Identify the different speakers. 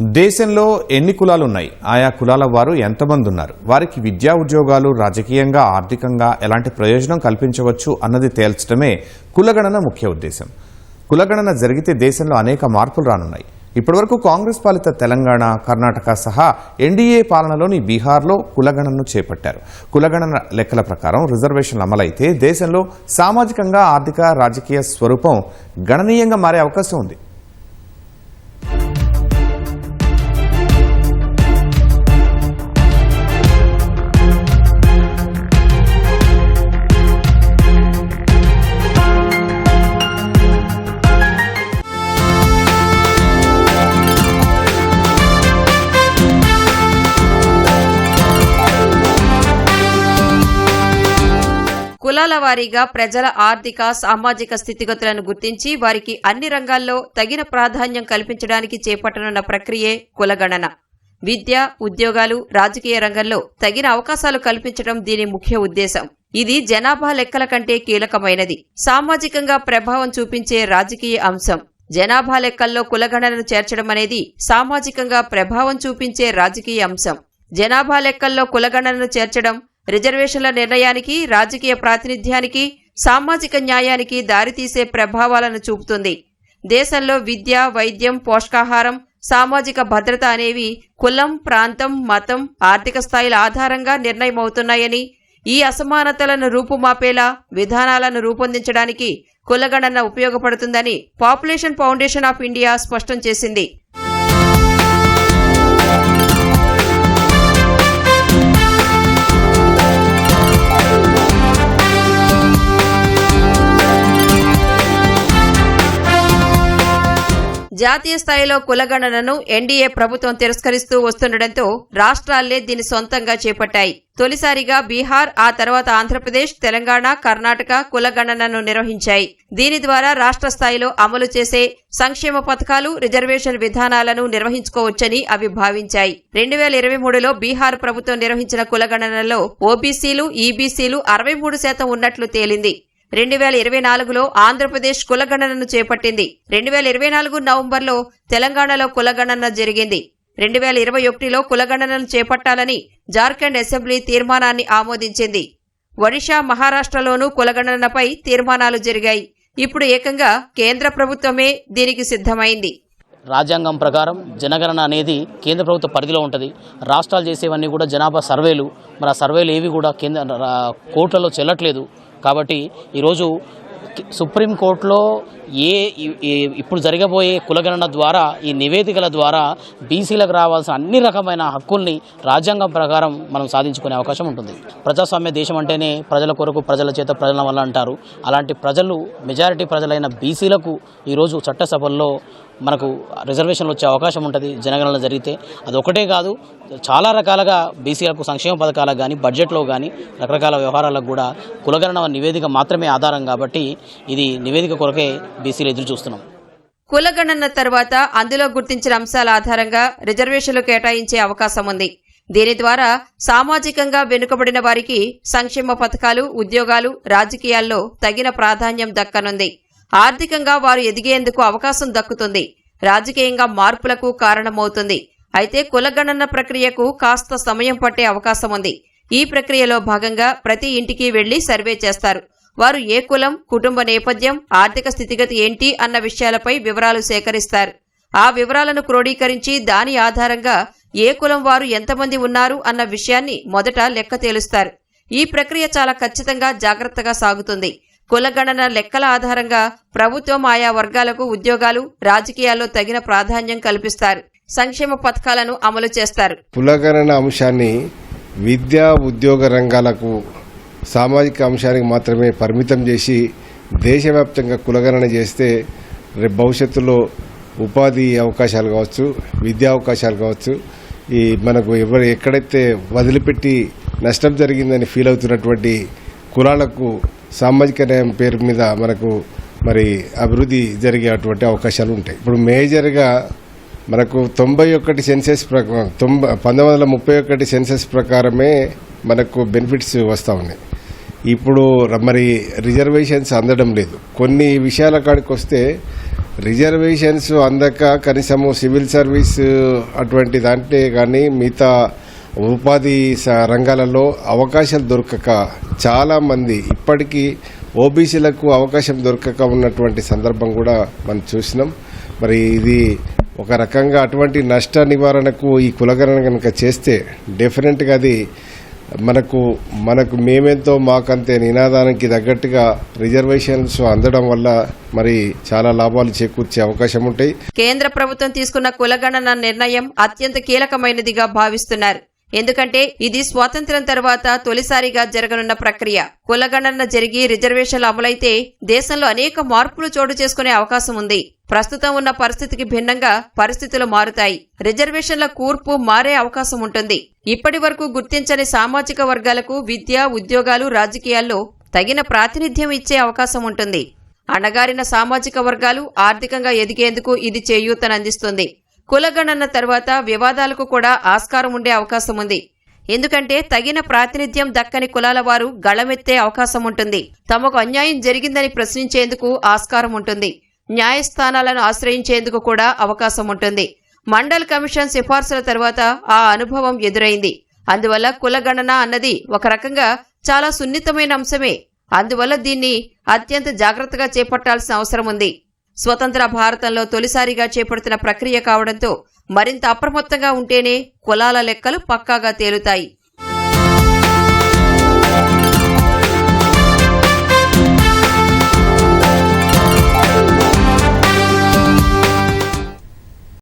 Speaker 1: దేశంలో ఎన్ని కులాలు ఉన్నాయి ఆయా కులాల వారు ఎంతమంది ఉన్నారు వారికి విద్యా ఉద్యోగాలు రాజకీయంగా ఆర్థికంగా ఎలాంటి ప్రయోజనం కల్పించవచ్చు అన్నది తేల్చడమే కులగణన ముఖ్య ఉద్దేశం. కులగణన జరిగితే దేశంలో అనేక మార్పులు రానున్నాయి. ఇప్పటివరకు కాంగ్రెస్ పాలిత తెలంగాణ కర్ణాటక సహా ఎన్డీఏ పాలనలోని బీహార్లో కులగణనను చేపట్టారు. కులగణన లెక్కల ప్రకారం రిజర్వేషన్లు అమలైతే దేశంలో సామాజికంగా ఆర్థిక రాజకీయ స్వరూపం గణనీయంగా మారే అవకాశం ఉంది.
Speaker 2: కులాల వారీగా ప్రజల ఆర్థిక సామాజిక స్థితిగతులను గుర్తించి వారికి అన్ని రంగాల్లో తగిన ప్రాధాన్యం కల్పించడానికి చేపట్టనున్న ప్రక్రియే కులగణన. విద్య ఉద్యోగాలు రాజకీయ రంగంలో తగిన అవకాశాలు కల్పించడం దీని ముఖ్య ఉద్దేశం. ఇది జనాభా లెక్కల కంటే కీలకమైనది. సామాజికంగా ప్రభావం చూపించే రాజకీయ అంశం. జనాభా లెక్కల్లో కులగణనను చేర్చడం అనేది సామాజికంగా ప్రభావం చూపించే రాజకీయ అంశం. జనాభా లెక్కల్లో కులగణనను చేర్చడం రిజర్వేషన్ల నిర్ణయానికి రాజకీయ ప్రాతినిధ్యానికి సామాజిక న్యాయానికి దారితీసే ప్రభావాలను చూపుతుంది. దేశంలో విద్య వైద్యం పోషకాహారం సామాజిక భద్రత అనేవి కులం ప్రాంతం మతం ఆర్థిక స్థాయిల ఆధారంగా నిర్ణయమవుతున్నాయని ఈ అసమానతలను రూపుమాపేలా విధానాలను రూపొందించడానికి కులగణన ఉపయోగపడుతుందని పాపులేషన్ ఫౌండేషన్ ఆఫ్ ఇండియా స్పష్టం చేసింది. జాతీయ స్థాయిలో కులగణనను ఎన్డీఏ ప్రభుత్వం తిరస్కరిస్తూ వస్తుండటంతో రాష్ట్రాలే దీన్ని సొంతంగా చేపట్టాయి. తొలిసారిగా బీహార్ ఆ తర్వాత ఆంధ్రప్రదేశ్ తెలంగాణ కర్ణాటక కులగణనను నిర్వహించాయి. దీని ద్వారా రాష్ట్ర స్థాయిలో అమలు చేసే సంక్షేమ పథకాలు రిజర్వేషన్ విధానాలను నిర్వహించుకోవచ్చని అవి భావించాయి. రెండు వేల ఇరవై మూడులో బీహార్ ప్రభుత్వం నిర్వహించిన కులగణనలో ఓబీసీలు ఈబీసీలు అరవై మూడు శాతం ఉన్నట్లు తేలింది. రెండు వేల ఇరవై నాలుగులో ఆంధ్రప్రదేశ్ కులగణనను చేపట్టింది. రెండు వేల ఇరవై నాలుగు నవంబర్లో తెలంగాణలో కులగణన జరిగింది. రెండు వేల ఇరవై ఒకటిలో కులగణనను చేపట్టాలని జార్ఖండ్ అసెంబ్లీ తీర్మానాన్ని ఆమోదించింది. ఒడిషా మహారాష్ట్రలోనూ కులగణనపై తీర్మానాలు జరిగాయి. ఇప్పుడు ఏకంగా కేంద్ర ప్రభుత్వమే దీనికి సిద్ధమైంది.
Speaker 3: రాజ్యాంగం ప్రకారం జనగణన అనేది కేంద్ర ప్రభుత్వ పరిధిలో ఉంటుంది. రాష్ట్రాలు చేసేవన్నీ కూడా జనాభా సర్వేలు. మరి ఆ సర్వేలు ఏవి కూడా కేంద్ర రా- కోర్టులలో చెల్లట్లేదు. కాబట్టి ఈరోజు సుప్రీంకోర్టులో ఏ ఇప్పుడు జరగబోయే కులగణన ద్వారా ఈ నివేదికల ద్వారా బీసీలకు రావాల్సిన అన్ని రకమైన హక్కుల్ని రాజ్యాంగం ప్రకారం మనం సాధించుకునే అవకాశం ఉంటుంది. ప్రజాస్వామ్య దేశం అంటేనే ప్రజల కొరకు ప్రజల చేత ప్రజల వల్ల అంటారు. అలాంటి ప్రజలు మెజారిటీ ప్రజలైన బీసీలకు ఈరోజు చట్టసభల్లో మనకు రిజర్వేషన్లు వచ్చే అవకాశం ఉంటుంది జనగణన జరిగితే. అది ఒకటే కాదు చాలా రకాలుగా బీసీలకు సంక్షేమ పథకాలకు కానీ బడ్జెట్లో కానీ రకరకాల వ్యవహారాలకు కూడా కులగణన నివేదిక మాత్రమే ఆధారం కాబట్టి ఇది నివేదిక కొరకే బీసీలు ఎదురు చూస్తున్నాం.
Speaker 2: కులగణన తర్వాత అందులో గుర్తించిన అంశాల ఆధారంగా రిజర్వేషన్లు కేటాయించే అవకాశం ఉంది. దీని ద్వారా సామాజికంగా వెనుకబడిన వారికి సంక్షేమ పథకాలు ఉద్యోగాలు రాజకీయాల్లో తగిన ప్రాధాన్యం దక్కనుంది. ఆర్థికంగా వారు ఎదిగేందుకు అవకాశం దక్కుతుంది. రాజకీయంగా మార్పులకు కారణమవుతుంది. అయితే కులగణన ప్రక్రియకు కాస్త సమయం పట్టే అవకాశం ఉంది. ఈ ప్రక్రియలో భాగంగా ప్రతి ఇంటికి వెళ్ళి సర్వే చేస్తారు. వారు ఏ కులం కుటుంబ నేపథ్యం ఆర్థిక స్థితిగతి ఏంటి అన్న విషయాలపై వివరాలు సేకరిస్తారు. ఆ వివరాలను క్రోడీకరించి దాని ఆధారంగా ఏ కులం వారు ఎంతమంది ఉన్నారు అన్న విషయాన్ని మొదట లెక్క తేలుస్తారు. ఈ ప్రక్రియ చాలా ఖచ్చితంగా జాగ్రత్తగా సాగుతుంది. కులగణన లెక్కల ఆధారంగా ప్రభుత్వం ఆయా వర్గాలకు ఉద్యోగాలు రాజకీయాల్లో తగిన ప్రాధాన్యం కల్పిస్తారు. సంక్షేమ పథకాలను అమలు చేస్తారు.
Speaker 4: కులగణన అంశాన్ని విద్యా ఉద్యోగ రంగాలకు సామాజిక అంశానికి మాత్రమే పరిమితం చేసి దేశవ్యాప్తంగా కులగణన చేస్తే రేపు భవిష్యత్తులో ఉపాధి అవకాశాలు కావచ్చు విద్యా అవకాశాలు కావచ్చు ఈ మనకు ఎవరు ఎక్కడైతే వదిలిపెట్టి నష్టం జరిగిందని ఫీల్ అవుతున్నటువంటి కులాలకు సామాజిక న్యాయం పేరు మీద మనకు మరి అభివృద్ధి జరిగేటువంటి అవకాశాలు ఉంటాయి. ఇప్పుడు మేజర్గా మనకు తొంభై ఒకటి సెన్సెస్ ప్రకారం తొంభై పంతొమ్మిది వందల ముప్పై ఒకటి సెన్సెస్ ప్రకారమే మనకు బెనిఫిట్స్ వస్తూ ఉన్నాయి. ఇప్పుడు మరి రిజర్వేషన్స్ అందడం లేదు. కొన్ని విషయాల కాడికి వస్తే రిజర్వేషన్స్ అందక కనీసము సివిల్ సర్వీస్ అటువంటి దాంట్లో కానీ మిగతా ఉపాధి స- రంగాలలో అవకాశాలు దొరకక చాలా మంది ఇప్పటికీ ఓబీసీలకు అవకాశం దొరకక ఉన్నటువంటి సందర్భం కూడా మనం చూసినాం. మరి ఇది ఒక రకంగా అటువంటి నష్ట నివారణకు ఈ కులగణన కనుక చేస్తే డెఫినెట్గా అది మనకు మనకు మేమెంతో మాకంతే నినాదానికి తగ్గట్టుగా రిజర్వేషన్స్ అందడం వల్ల మరి చాలా లాభాలు చేకూర్చే అవకాశం ఉంటాయి.
Speaker 2: కేంద్ర ప్రభుత్వం తీసుకున్న కులగణన నిర్ణయం అత్యంత కీలకమైనదిగా భావిస్తున్నారు. ఎందుకంటే ఇది స్వాతంత్ర్యం తర్వాత తొలిసారిగా జరగనున్న ప్రక్రియ. కులగణన జరిగి రిజర్వేషన్లు అమలైతే దేశంలో అనేక మార్పులు చోటు చేసుకునే అవకాశం ఉంది. ప్రస్తుతం ఉన్న పరిస్థితికి భిన్నంగా పరిస్థితులు మారుతాయి. రిజర్వేషన్ల కూర్పు మారే అవకాశం ఉంటుంది. ఇప్పటి వరకు గుర్తించని సామాజిక వర్గాలకు విద్య ఉద్యోగాలు రాజకీయాల్లో తగిన ప్రాతినిధ్యం ఇచ్చే అవకాశం ఉంటుంది. అణగారిన సామాజిక వర్గాలు ఆర్థికంగా ఎదిగేందుకు ఇది చేయూతనందిస్తుంది. కులగణన తర్వాత వివాదాలకు కూడా ఆస్కారం ఉండే అవకాశం ఉంది. ఎందుకంటే తగిన ప్రాతినిధ్యం దక్కని కులాల వారు గళమెత్తే అవకాశం ఉంటుంది. తమకు అన్యాయం జరిగిందని ప్రశ్నించేందుకు ఆస్కారం ఉంటుంది. న్యాయస్థానాలను ఆశ్రయించేందుకు కూడా అవకాశం ఉంటుంది. మండల్ కమిషన్ సిఫార్సుల తర్వాత ఆ అనుభవం ఎదురైంది. అందువల్ల కులగణన అన్నది ఒక రకంగా చాలా సున్నితమైన అంశమే. అందువల్ల దీన్ని అత్యంత జాగ్రత్తగా చేపట్టాల్సిన అవసరం ఉంది. స్వతంత్ర భారతంలో తొలిసారిగా చేపడుతున్న ప్రక్రియ కావడంతో మరింత అప్రమత్తంగా ఉంటేనే కులాల లెక్కలు పక్కాగా తేలుతాయి.